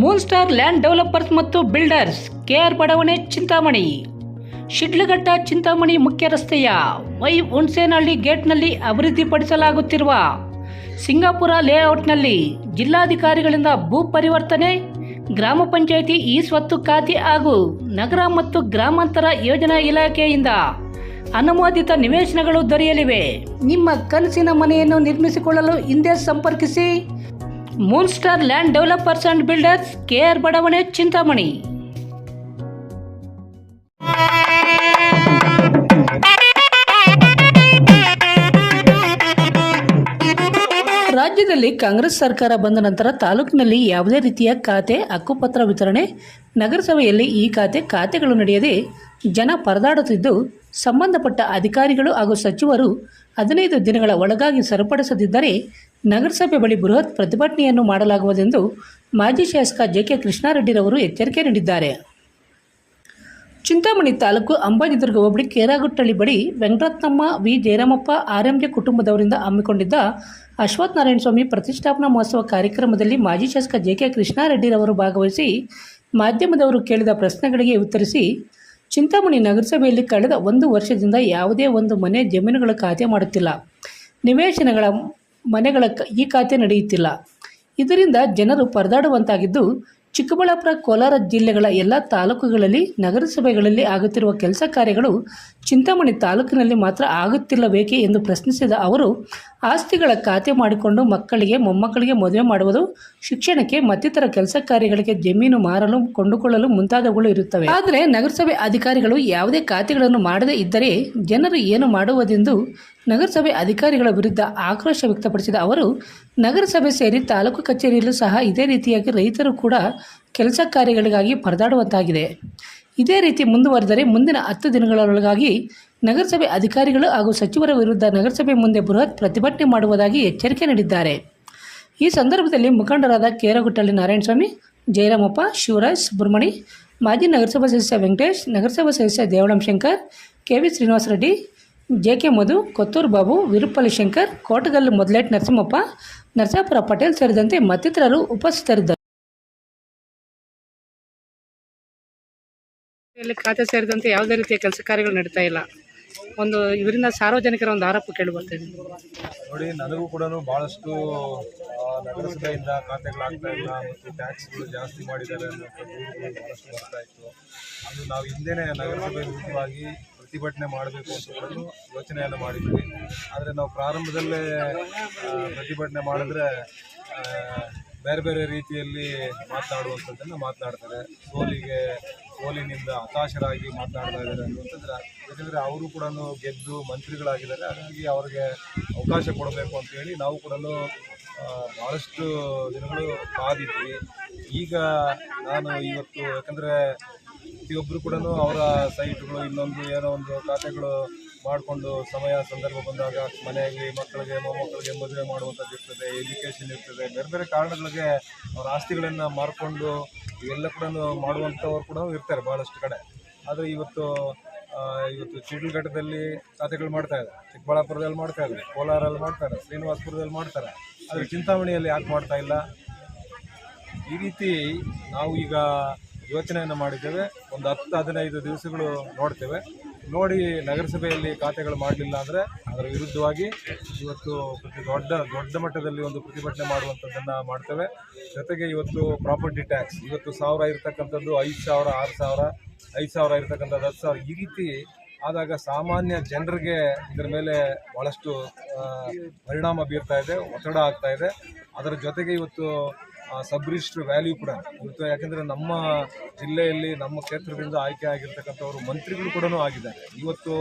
Moon star land developers ಮತ್ತು builders KR ಬಡಾವಣೆ ಚಿಂತಾಮಣಿ. ಶಿಡ್ಲಘಟ್ಟ ಚಿಂತಾಮಣಿ ಮುಖ್ಯ ರಸ್ತೆಯ ವೈ ಹುಣ್ಸೇನಹಳ್ಳಿ ಗೇಟ್ನಲ್ಲಿ ಅಭಿವೃದ್ಧಿಪಡಿಸಲಾಗುತ್ತಿರುವ ಸಿಂಗಾಪುರ ಲೇಔಟ್ನಲ್ಲಿ ಜಿಲ್ಲಾಧಿಕಾರಿಗಳಿಂದ ಭೂ ಪರಿವರ್ತನೆ, ಗ್ರಾಮ ಪಂಚಾಯಿತಿ ಈ ಸ್ವತ್ತು ಖಾತೆ ಹಾಗೂ ನಗರ ಮತ್ತು ಗ್ರಾಮಾಂತರ ಯೋಜನಾ ಇಲಾಖೆಯಿಂದ ಅನುಮೋದಿತ ನಿವೇಶನಗಳು ದೊರೆಯಲಿವೆ. ನಿಮ್ಮ ಕನಸಿನ ಮನೆಯನ್ನು ನಿರ್ಮಿಸಿಕೊಳ್ಳಲು ಹಿಂದೆ ಸಂಪರ್ಕಿಸಿ. Moon star land developers and builders KR ಬಡಾವಣೆ ಚಿಂತಾಮಣಿ ರಾಜ್ಯದಲ್ಲಿ ಕಾಂಗ್ರೆಸ್ ಸರ್ಕಾರ ಬಂದ ನಂತರ ತಾಲೂಕಿನಲ್ಲಿ ಯಾವುದೇ ರೀತಿಯ ಖಾತೆ, ಹಕ್ಕುಪತ್ರ ವಿತರಣೆ, ನಗರಸಭೆಯಲ್ಲಿ ಈ ಖಾತೆ ಖಾತೆಗಳು ನಡೆಯದೆ ಜನ ಪರದಾಡುತ್ತಿದ್ದು, ಸಂಬಂಧಪಟ್ಟ ಅಧಿಕಾರಿಗಳು ಹಾಗೂ ಸಚಿವರು ಹದಿನೈದು ದಿನಗಳ ಒಳಗಾಗಿ ಸರಿಪಡಿಸದಿದ್ದರೆ ನಗರಸಭೆ ಬಳಿ ಬೃಹತ್ ಪ್ರತಿಭಟನೆಯನ್ನು ಮಾಡಲಾಗುವುದೆಂದು ಮಾಜಿ ಶಾಸಕ ಜೆ ಕೆ ಕೃಷ್ಣಾರೆಡ್ಡಿರವರು ಎಚ್ಚರಿಕೆ ನೀಡಿದ್ದಾರೆ. ಚಿಂತಾಮಣಿ ತಾಲೂಕು ಅಂಬಾಜಿದುರ್ಗ ಹೋಬಳಿ ಕೇರಾಗುಟ್ಟಳ್ಳಿ ಬಳಿ ವೆಂಕಟರತ್ನಮ್ಮ ವಿ. ಜಯರಾಮಪ್ಪ ಆರ್ಎಂಜೆ ಕುಟುಂಬದವರಿಂದ ಹಮ್ಮಿಕೊಂಡಿದ್ದ ಅಶ್ವಥ್ ನಾರಾಯಣ ಸ್ವಾಮಿ ಪ್ರತಿಷ್ಠಾಪನಾ ಮಹೋತ್ಸವ ಕಾರ್ಯಕ್ರಮದಲ್ಲಿ ಮಾಜಿ ಶಾಸಕ ಜೆ ಕೆ ಕೃಷ್ಣಾರೆಡ್ಡಿರವರು ಭಾಗವಹಿಸಿ ಮಾಧ್ಯಮದವರು ಕೇಳಿದ ಪ್ರಶ್ನೆಗಳಿಗೆ ಉತ್ತರಿಸಿ, ಚಿಂತಾಮಣಿ ನಗರಸಭೆಯಲ್ಲಿ ಕಳೆದ ಒಂದು ವರ್ಷದಿಂದ ಯಾವುದೇ ಒಂದು ಮನೆ ಜಮೀನುಗಳ ಖಾತೆ ಮಾಡುತ್ತಿಲ್ಲ. ನಿವೇಶನಗಳ ಮನೆಗಳ ಈ ಖಾತೆ ನಡೆಯುತ್ತಿಲ್ಲ. ಇದರಿಂದ ಜನರು ಪರದಾಡುವಂತಾಗಿದ್ದು, ಚಿಕ್ಕಬಳ್ಳಾಪುರ, ಕೋಲಾರ ಜಿಲ್ಲೆಗಳ ಎಲ್ಲ ತಾಲೂಕುಗಳಲ್ಲಿ, ನಗರಸಭೆಗಳಲ್ಲಿ ಆಗುತ್ತಿರುವ ಕೆಲಸ ಕಾರ್ಯಗಳು ಚಿಂತಾಮಣಿ ತಾಲೂಕಿನಲ್ಲಿ ಮಾತ್ರ ಆಗುತ್ತಿಲ್ಲಬೇಕೆ ಎಂದು ಪ್ರಶ್ನಿಸಿದ ಅವರು, ಆಸ್ತಿಗಳ ಖಾತೆ ಮಾಡಿಕೊಂಡು ಮಕ್ಕಳಿಗೆ, ಮೊಮ್ಮಕ್ಕಳಿಗೆ ಮದುವೆ ಮಾಡುವುದು, ಶಿಕ್ಷಣಕ್ಕೆ ಮತ್ತಿತರ ಕೆಲಸ ಕಾರ್ಯಗಳಿಗೆ ಜಮೀನು ಮಾರಲು, ಕೊಂಡುಕೊಳ್ಳಲು ಮುಂತಾದವುಗಳು ಇರುತ್ತವೆ. ಆದರೆ ನಗರಸಭೆ ಅಧಿಕಾರಿಗಳು ಯಾವುದೇ ಖಾತೆಗಳನ್ನು ಮಾಡದೇ ಇದ್ದರೆ ಜನರು ಏನು ಮಾಡುವುದೆಂದು ನಗರಸಭೆ ಅಧಿಕಾರಿಗಳ ವಿರುದ್ಧ ಆಕ್ರೋಶ ವ್ಯಕ್ತಪಡಿಸಿದ ಅವರು, ನಗರಸಭೆ ಸೇರಿ ತಾಲೂಕು ಕಚೇರಿಯಲ್ಲೂ ಸಹ ಇದೇ ರೀತಿಯಾಗಿ ರೈತರು ಕೂಡ ಕೆಲಸ ಕಾರ್ಯಗಳಿಗಾಗಿ ಪರದಾಡುವಂತಾಗಿದೆ. ಇದೇ ರೀತಿ ಮುಂದುವರೆದರೆ ಮುಂದಿನ ಹತ್ತು ದಿನಗಳೊಳಗಾಗಿ ನಗರಸಭೆ ಅಧಿಕಾರಿಗಳು ಹಾಗೂ ಸಚಿವರ ವಿರುದ್ಧ ನಗರಸಭೆ ಮುಂದೆ ಬೃಹತ್ ಪ್ರತಿಭಟನೆ ಮಾಡುವುದಾಗಿ ಎಚ್ಚರಿಕೆ ನೀಡಿದ್ದಾರೆ. ಈ ಸಂದರ್ಭದಲ್ಲಿ ಮುಖಂಡರಾದ ಕೇರಗುಟ್ಟಳ್ಳಿ ನಾರಾಯಣಸ್ವಾಮಿ, ಜಯರಾಮಪ್ಪ, ಶಿವರಾಜ್ ಸುಬ್ರಹ್ಮಣಿ, ಮಾಜಿ ನಗರಸಭಾ ಸದಸ್ಯ ವೆಂಕಟೇಶ್, ನಗರಸಭಾ ಸದಸ್ಯ Devalam Shankar, K V Srinivasa Reddy J K Madhu Kothur Babu Virupalli Shankar Kotagallu ಮೊದಲೇಟ್ Narasimhappa Narasapura Patel ಸೇರಿದಂತೆ ಮತ್ತಿತರರು ಉಪಸ್ಥಿತರಿದ್ದರು. ಇಲ್ಲಿ ಖಾತೆ ಸೇರಿದಂತೆ ಯಾವುದೇ ರೀತಿಯ ಕೆಲಸ ಕಾರ್ಯಗಳು ನಡೀತಾ ಇಲ್ಲ. ಒಂದು ಇದರಿಂದ ಸಾರ್ವಜನಿಕರ ಒಂದು ಆರೋಪ ಕೇಳಿ ಬರ್ತಿದೆ ನೋಡಿ ನನಗೂ ಕೂಡ ಭಾಳಷ್ಟು ನಗರಸಭೆಯಿಂದ ಖಾತೆಗಳಾಗ್ತಾ ಇಲ್ಲ ಮತ್ತು ಟ್ಯಾಕ್ಸ್ಗಳು ಜಾಸ್ತಿ ಮಾಡಿದ್ದಾರೆ ಅನ್ನೋ ಬಹಳಷ್ಟು ಭಾಳಷ್ಟು ಬರ್ತಾ ಇತ್ತು ಅದು ನಾವು ಹಿಂದೆನೇ ನಗರಸಭೆ ವಿರುದ್ಧವಾಗಿ ಪ್ರತಿಭಟನೆ ಮಾಡಬೇಕು ಅಂತ ಕೂಡ ಯೋಚನೆಯನ್ನು ಮಾಡಿದ್ವಿ. ಆದರೆ ನಾವು ಪ್ರಾರಂಭದಲ್ಲೇ ಪ್ರತಿಭಟನೆ ಮಾಡಿದ್ರೆ ಬೇರೆ ಬೇರೆ ರೀತಿಯಲ್ಲಿ ಮಾತನಾಡುವಂಥದ್ದನ್ನು ಮಾತನಾಡ್ತಾರೆ. ಸೋಲಿಗೆ, ಸೋಲಿನಿಂದ ಹತಾಶರಾಗಿ ಮಾತನಾಡ್ತಾ ಇದ್ದಾರೆ ಅನ್ನುವಂಥದ್ರೆ ಯಾಕಂದರೆ ಅವರು ಕೂಡ ಗೆದ್ದು ಮಂತ್ರಿಗಳಾಗಿದ್ದಾರೆ. ಹಾಗಾಗಿ ಅವ್ರಿಗೆ ಅವಕಾಶ ಕೊಡಬೇಕು ಅಂತ ಹೇಳಿ ನಾವು ಕೂಡ ಭಾಳಷ್ಟು ದಿನಗಳು ಕಾದಿದ್ವಿ. ಈಗ ನಾನು ಇವತ್ತು, ಯಾಕಂದರೆ ಪ್ರತಿಯೊಬ್ಬರು ಕೂಡ ಅವರ ಸೈಟ್ಗಳು ಇನ್ನೊಂದು ಏನೋ ಒಂದು ಖಾತೆಗಳು ಮಾಡಿಕೊಂಡು ಸಮಯ, ಸಂದರ್ಭ ಬಂದಾಗ ಮನೆಯಲ್ಲಿ ಮಕ್ಕಳಿಗೆ, ಮೊಮ್ಮಕ್ಕಳಿಗೆ ಮದುವೆ ಮಾಡುವಂಥದ್ದು ಇರ್ತದೆ ಎಜುಕೇಷನ್ ಇರ್ತದೆ, ಬೇರೆ ಬೇರೆ ಕಾರಣಗಳಿಗೆ ಅವರ ಆಸ್ತಿಗಳನ್ನು ಮಾರ್ಕೊಂಡು ಇವೆಲ್ಲ ಕೂಡ ಮಾಡುವಂಥವ್ರು ಕೂಡ ಇರ್ತಾರೆ ಭಾಳಷ್ಟು ಕಡೆ. ಆದರೆ ಇವತ್ತು ಇವತ್ತು ಚಿಡ್ಲಘಟ್ಟದಲ್ಲಿ ಖಾತೆಗಳು ಮಾಡ್ತಾ ಇದ್ದಾರೆ. ಚಿಕ್ಕಬಳ್ಳಾಪುರದಲ್ಲಿ ಮಾಡ್ತಾ ಇದ್ದಾರೆ, ಕೋಲಾರಲ್ಲಿ ಮಾಡ್ತಾರೆ ಶ್ರೀನಿವಾಸಪುರದಲ್ಲಿ ಮಾಡ್ತಾರೆ. ಆದರೆ ಚಿಂತಾಮಣಿಯಲ್ಲಿ ಯಾಕೆ ಮಾಡ್ತಾ ಇಲ್ಲ? ಈ ರೀತಿ ನಾವು ಈಗ ಯೋಚನೆಯನ್ನು ಮಾಡಿದ್ದೇವೆ. ಒಂದು ಹತ್ತು ಹದಿನೈದು ದಿವಸಗಳು ನೋಡ್ತೇವೆ. ನೋಡಿ ನಗರಸಭೆಯಲ್ಲಿ ಖಾತೆಗಳು ಮಾಡಲಿಲ್ಲ ಅಂದರೆ ಅದರ ವಿರುದ್ಧವಾಗಿ ಇವತ್ತು ಪ್ರತಿ ದೊಡ್ಡ ದೊಡ್ಡ ಮಟ್ಟದಲ್ಲಿ ಒಂದು ಪ್ರತಿಭಟನೆ ಮಾಡುವಂಥದ್ದನ್ನು ಮಾಡ್ತೇವೆ. ಜೊತೆಗೆ ಇವತ್ತು ಪ್ರಾಪರ್ಟಿ ಟ್ಯಾಕ್ಸ್ ಇವತ್ತು ಸಾವಿರ ಇರತಕ್ಕಂಥದ್ದು ಐದು ಸಾವಿರ, ಆರು ಸಾವಿರ, ಐದು ಸಾವಿರ ಇರತಕ್ಕಂಥದ್ದು ಹತ್ತು ಸಾವಿರ ಈ ರೀತಿ ಆದಾಗ ಸಾಮಾನ್ಯ ಜನರಿಗೆ ಇದರ ಮೇಲೆ ಭಾಳಷ್ಟು ಪರಿಣಾಮ ಬೀರ್ತಾ ಇದೆ, ಒತ್ತಡ ಆಗ್ತಾ ಇದೆ. ಅದರ ಜೊತೆಗೆ ಇವತ್ತು ಸಬ್ ರಿಜಿಸ್ಟರ್ ವ್ಯಾಲ್ಯೂ ಕೂಡ ಇವತ್ತು ಯಾಕೆಂದರೆ ನಮ್ಮ ಜಿಲ್ಲೆಯಲ್ಲಿ, ನಮ್ಮ ಕ್ಷೇತ್ರದಿಂದ ಆಯ್ಕೆ ಆಗಿರ್ತಕ್ಕಂಥವರು ಮಂತ್ರಿಗಳು ಕೂಡ ಆಗಿದ್ದಾರೆ. ಇವತ್ತು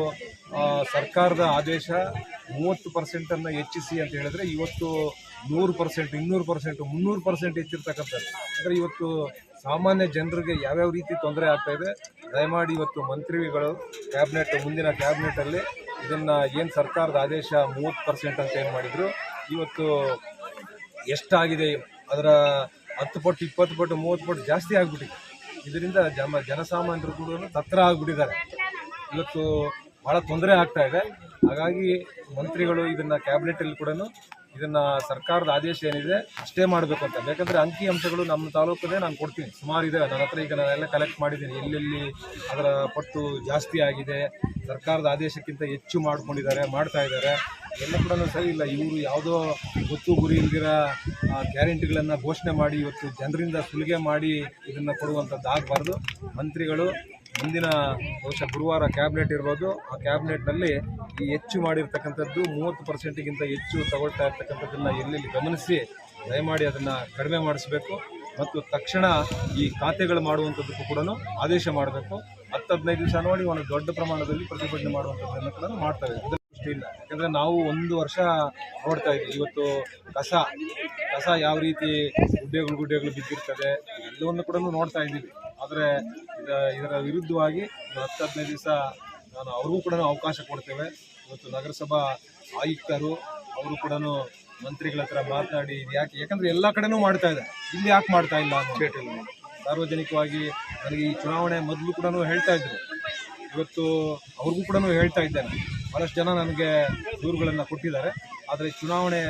ಸರ್ಕಾರದ ಆದೇಶ ಮೂವತ್ತು ಪರ್ಸೆಂಟನ್ನು ಹೆಚ್ಚಿಸಿ ಅಂತ ಹೇಳಿದ್ರೆ ಇವತ್ತು ನೂರು ಪರ್ಸೆಂಟ್, ಇನ್ನೂರು ಪರ್ಸೆಂಟ್, ಮುನ್ನೂರು ಪರ್ಸೆಂಟ್ ಹೆಚ್ಚಿರ್ತಕ್ಕಂಥದ್ದು. ಅಂದರೆ ಇವತ್ತು ಸಾಮಾನ್ಯ ಜನರಿಗೆ ಯಾವ್ಯಾವ ರೀತಿ ತೊಂದರೆ ಆಗ್ತಾ ಇದೆ, ದಯಮಾಡಿ ಇವತ್ತು ಮಂತ್ರಿಗಳು ಕ್ಯಾಬಿನೆಟ್, ಮುಂದಿನ ಕ್ಯಾಬಿನೆಟಲ್ಲಿ ಇದನ್ನು ಏನು ಸರ್ಕಾರದ ಆದೇಶ ಮೂವತ್ತು ಪರ್ಸೆಂಟ್ ಅಂತ ಏನು ಮಾಡಿದ್ರು, ಇವತ್ತು ಎಷ್ಟಾಗಿದೆ ಅದರ ಹತ್ತು ಪಟ್ಟು, ಇಪ್ಪತ್ತು ಪಟ್ಟು, ಮೂವತ್ತು ಪಟ್ಟು ಜಾಸ್ತಿ ಆಗಿಬಿಟ್ಟಿದೆ. ಇದರಿಂದ ಜಮ, ಜನಸಾಮಾನ್ಯರು ಕೂಡ ತತ್ರ ಆಗಿಬಿಟ್ಟಿದ್ದಾರೆ. ಇವತ್ತು ಭಾಳ ತೊಂದರೆ ಆಗ್ತಾ ಇದೆ. ಹಾಗಾಗಿ ಮಂತ್ರಿಗಳು ಇದನ್ನು ಕ್ಯಾಬಿನೆಟಲ್ಲಿ ಕೂಡ ಇದನ್ನ ಸರ್ಕಾರದ ಆದೇಶ ಏನಿದೆ, ಅಷ್ಟೇ ಮಾಡಬೇಕು ಅಂತ. ಯಾಕಂದ್ರೆ ಅಂಕಿ ಅಂಶಗಳು ನಮ್ಮ ತಾಲೂಕದೇ ನಾನು ಕೊಡ್ತೀನಿ. ಸುಮಾರು ಇದೆ, ನನ್ನ ಹತ್ರ ಈಗ ನಾನೆಲ್ಲ ಕಲೆಕ್ಟ್ ಮಾಡಿದ್ದೀನಿ. ಎಲ್ಲೆಲ್ಲಿ ಅದರ ಪಟ್ಟು ಜಾಸ್ತಿ ಆಗಿದೆ, ಸರ್ಕಾರದ ಆದೇಶಕ್ಕಿಂತ ಹೆಚ್ಚು ಮಾಡ್ಕೊಂಡಿದ್ದಾರೆ, ಮಾಡ್ತಾ ಇದ್ದಾರೆ. ಎಲ್ಲ ಕೂಡ ಸರಿ ಇಲ್ಲ. ಇವರು ಯಾವುದೋ ಗೊತ್ತು ಗುರಿ ಇಲ್ದಿರ ಗ್ಯಾರಂಟಿಗಳನ್ನು ಘೋಷಣೆ ಮಾಡಿ ಇವತ್ತು ಜನರಿಂದ ಸುಲಿಗೆ ಮಾಡಿ ಇದನ್ನು ಕೊಡುವಂಥದ್ದು ಆಗಬಾರ್ದು. ಮಂತ್ರಿಗಳು ಮುಂದಿನ ಬಹುಶಃ ಗುರುವಾರ ಕ್ಯಾಬಿನೆಟ್ ಇರ್ಬೋದು ಆ ಕ್ಯಾಬಿನೆಟ್ನಲ್ಲಿ ಈ ಹೆಚ್ಚು ಮಾಡಿರ್ತಕ್ಕಂಥದ್ದು ಮೂವತ್ತು ಪರ್ಸೆಂಟಿಗಿಂತ ಹೆಚ್ಚು ತಗೊಳ್ತಾ ಇರ್ತಕ್ಕಂಥದ್ದನ್ನು ಎಲ್ಲೆಲ್ಲಿ ಗಮನಿಸಿ ದಯಮಾಡಿ ಅದನ್ನು ಕಡಿಮೆ ಮಾಡಿಸಬೇಕು. ಮತ್ತು ತಕ್ಷಣ ಈ ಖಾತೆಗಳು ಮಾಡುವಂಥದ್ದಕ್ಕೂ ಕೂಡ ಆದೇಶ ಮಾಡಬೇಕು. ಹತ್ತು ಹದಿನೈದು ದಿವಸ ನೋಡಿ ಒಂದು ದೊಡ್ಡ ಪ್ರಮಾಣದಲ್ಲಿ ಪ್ರತಿಭಟನೆ ಮಾಡುವಂಥದ್ದನ್ನು ಕೂಡ ಮಾಡ್ತಾ ಇದ್ದೀವಿ. ಅದರ ದೃಷ್ಟಿ ಇಲ್ಲ. ಯಾಕಂದರೆ ನಾವು ಒಂದು ವರ್ಷ ನೋಡ್ತಾ ಇದ್ದೀವಿ ಇವತ್ತು ಕಸ ಕಸ ಯಾವ ರೀತಿ ಗುಡ್ಡೆಗಳು ಗುಡ್ಡೆಗಳು ಬಿದ್ದಿರ್ತದೆ ಎಲ್ಲವನ್ನು ಕೂಡ ನೋಡ್ತಾ ಇದ್ದೀವಿ. ಆದರೆ ಇದರ ವಿರುದ್ಧವಾಗಿ ಹತ್ತು ಹದಿನೈದು ದಿವಸ ನಾನು ಅವ್ರಿಗೂ ಕೂಡ ಅವಕಾಶ ಕೊಡ್ತೇವೆ. ಇವತ್ತು ನಗರಸಭಾ ಆಯುಕ್ತರು ಅವರು ಕೂಡ ಮಂತ್ರಿಗಳ ಹತ್ರ ಮಾತನಾಡಿ ಇದು ಯಾಕೆ ಯಾಕಂದರೆ ಎಲ್ಲ ಕಡೆನೂ ಮಾಡ್ತಾ ಇದೆ ಇಲ್ಲಿ ಯಾಕೆ ಮಾಡ್ತಾ ಇಲ್ಲ ಅಂತ ಹೇಳಿ ಸಾರ್ವಜನಿಕವಾಗಿ ನನಗೆ ಈ ಚುನಾವಣೆ ಮೊದಲು ಕೂಡ ಹೇಳ್ತಾ ಇದ್ರು. ಇವತ್ತು ಅವ್ರಿಗೂ ಕೂಡ ಹೇಳ್ತಾ ಇದ್ದೇನೆ. ಭಾಳಷ್ಟು ಜನ ನನಗೆ ದೂರುಗಳನ್ನು ಕೊಟ್ಟಿದ್ದಾರೆ. ಆದರೆ ಚುನಾವಣೆ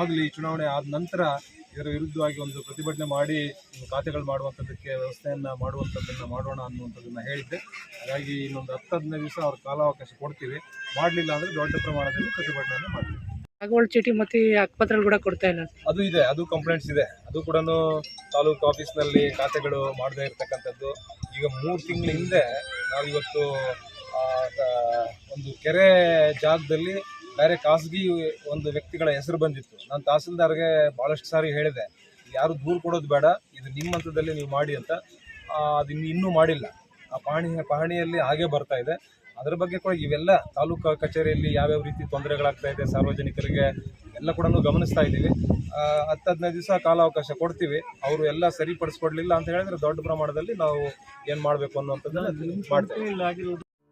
ಆಗಲಿ ಚುನಾವಣೆ ಆದ ನಂತರ ಇದರ ವಿರುದ್ಧವಾಗಿ ಒಂದು ಪ್ರತಿಭಟನೆ ಮಾಡಿ ಒಂದು ಖಾತೆಗಳು ಮಾಡುವಂಥದ್ದಕ್ಕೆ ವ್ಯವಸ್ಥೆಯನ್ನು ಮಾಡುವಂಥದ್ದನ್ನು ಮಾಡೋಣ ಅನ್ನುವಂಥದ್ದನ್ನು ಹೇಳಿದ್ದೆ. ಹಾಗಾಗಿ ಇನ್ನೊಂದು ಹತ್ತು ಹದಿನೈದು ದಿವಸ ಅವ್ರ ಕಾಲಾವಕಾಶ ಕೊಡ್ತೀವಿ. ಮಾಡಲಿಲ್ಲ ಅಂದರೆ ದೊಡ್ಡ ಪ್ರಮಾಣದಲ್ಲಿ ಪ್ರತಿಭಟನೆಯನ್ನು ಮಾಡ್ತೀವಿ. ಕಾಗವಾಡ ಚೀಟಿ ಮತ್ತೆ ಅಕ್ಪತ್ರಗಳು ಕೂಡ ಕೊಡ್ತಾ ಇಲ್ಲ. ಅದು ಇದೆ ಅದು ಕಂಪ್ಲೇಂಟ್ಸ್ ಇದೆ. ಅದು ಕೂಡ ತಾಲೂಕು ಆಫೀಸ್ನಲ್ಲಿ ಖಾತೆಗಳು ಮಾಡದೇ ಇರತಕ್ಕಂಥದ್ದು. ಈಗ ಮೂರು ತಿಂಗಳ ಹಿಂದೆ ನಾವಿವತ್ತು ಒಂದು ಕೆರೆ ಜಾಗದಲ್ಲಿ ಬೇರೆ ಖಾಸಗಿ ಒಂದು ವ್ಯಕ್ತಿಗಳ ಹೆಸರು ಬಂದಿತ್ತು. ನಾನು ತಹಸೀಲ್ದಾರ್ಗೆ ಭಾಳಷ್ಟು ಸಾರಿ ಹೇಳಿದೆ, ಯಾರು ದೂರು ಕೊಡೋದು ಬೇಡ, ಇದು ನಿಮ್ಮ ಹಂತದಲ್ಲಿ ನೀವು ಮಾಡಿ ಅಂತ. ಅದು ಇನ್ನೂ ಮಾಡಿಲ್ಲ. ಆ ಪಹಣಿ ಪಹಣಿಯಲ್ಲಿ ಹಾಗೆ ಬರ್ತಾ ಇದೆ. ಅದರ ಬಗ್ಗೆ ಕೂಡ ಇವೆಲ್ಲ ತಾಲೂಕು ಕಚೇರಿಯಲ್ಲಿ ಯಾವ್ಯಾವ ರೀತಿ ತೊಂದರೆಗಳಾಗ್ತಾ ಇದೆ, ಸಾರ್ವಜನಿಕರಿಗೆ ಎಲ್ಲ ಕೂಡ ಗಮನಿಸ್ತಾ ಇದ್ದೀವಿ. ಹತ್ತು ಹದಿನೈದು ದಿವಸ ಕಾಲಾವಕಾಶ ಕೊಡ್ತೀವಿ. ಅವರು ಎಲ್ಲ ಸರಿಪಡಿಸ್ಕೊಡ್ಲಿಲ್ಲ ಅಂತ ಹೇಳಿದ್ರೆ ದೊಡ್ಡ ಪ್ರಮಾಣದಲ್ಲಿ ನಾವು ಏನು ಮಾಡಬೇಕು ಅನ್ನೋಂಥದ್ದನ್ನು ಮಾಡ್ತೇವೆ.